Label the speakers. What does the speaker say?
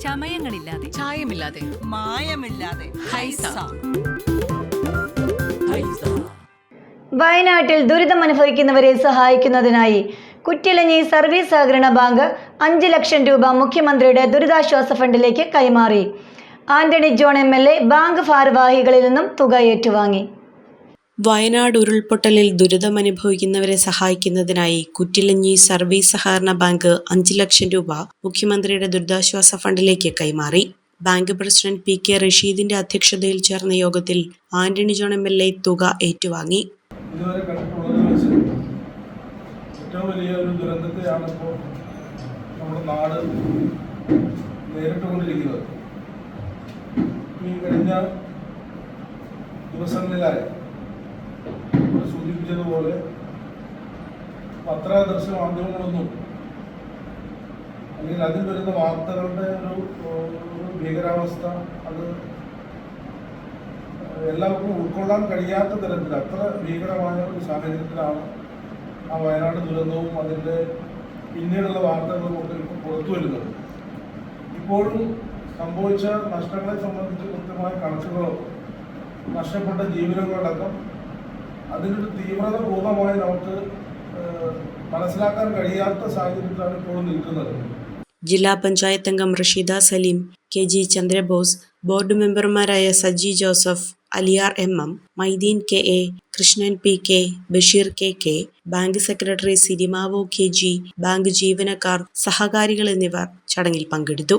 Speaker 1: ചമയങ്ങളില്ലാതെ.
Speaker 2: ചായമില്ലാതെ.
Speaker 3: മായമില്ലാതെ.
Speaker 2: ഹൈസ.
Speaker 4: വയനാട്ടിൽ ദുരിതമനുഭവിക്കുന്നവരെ സഹായിക്കുന്നതിനായി കുറ്റിലഞ്ഞി സർവീസ് സഹകരണ ബാങ്ക് അഞ്ച് ലക്ഷം രൂപ മുഖ്യമന്ത്രിയുടെ ദുരിതാശ്വാസ ഫണ്ടിലേക്ക് കൈമാറി. Antony John M L A bank ഭാരവാഹികളിൽ നിന്നും തുക ഏറ്റുവാങ്ങി.
Speaker 5: വയനാട് ഉരുൾപൊട്ടലിൽ ദുരിതമനുഭവിക്കുന്നവരെ സഹായിക്കുന്നതിനായി കുറ്റിലഞ്ഞി സർവീസ് സഹകരണ ബാങ്ക് അഞ്ച് ലക്ഷം രൂപ മുഖ്യമന്ത്രിയുടെ ദുരിതാശ്വാസ ഫണ്ടിലേക്ക് കൈമാറി. ബാങ്ക് പ്രസിഡന്റ് പി കെ റഷീദിന്റെ അധ്യക്ഷതയിൽ ചേർന്ന യോഗത്തിൽ Antony John M L A തുക ഏറ്റുവാങ്ങി.
Speaker 6: ദുരന്തത്തെയാണ് ഇപ്പോൾ നമ്മുടെ നാട് നേരിട്ടുകൊണ്ടിരിക്കുന്നത്. ഈ ദിവസങ്ങളിലായി സൂചിപ്പിച്ചതുപോലെ പത്ര മാധ്യമങ്ങളൊന്നും അല്ലെങ്കിൽ അതിൽ വരുന്ന വാർത്തകളുടെ ഒരു ഭീകരാവസ്ഥ അത് എല്ലാവർക്കും ഉൾക്കൊള്ളാൻ കഴിയാത്ത തരത്തിൽ അത്ര ഭീകരമായ ഒരു സാഹചര്യത്തിലാണ് ആ വയനാട് ദുരന്തവും അതിന്റെ പിന്നീടുള്ള വാർത്തകളും ഒക്കെ ഇപ്പോൾ പുറത്തു വരുന്നത്. ഇപ്പോഴും സംഭവിച്ച നഷ്ടങ്ങളെ സംബന്ധിച്ച് കൃത്യമായ കണക്കുകളോ നഷ്ടപ്പെട്ട ജീവനങ്ങളടക്കം അതിനൊരു തീവ്രത പൂർണമായി നമുക്ക് മനസ്സിലാക്കാൻ കഴിയാത്ത സാഹചര്യത്തിലാണ് ഇപ്പോഴും നിൽക്കുന്നത്.
Speaker 5: ജില്ലാ പഞ്ചായത്ത് അംഗം Rasheeda Saleem K G Chandrabose board മെമ്പർമാരായ Saji Joseph Aliyar M M Maideen K A Krishnan P K Basheer K K bank secretary Sirimavo K G bank ജീവനക്കാർ സഹകാരികൾ എന്നിവർ ചടങ്ങിൽ പങ്കെടുത്തു.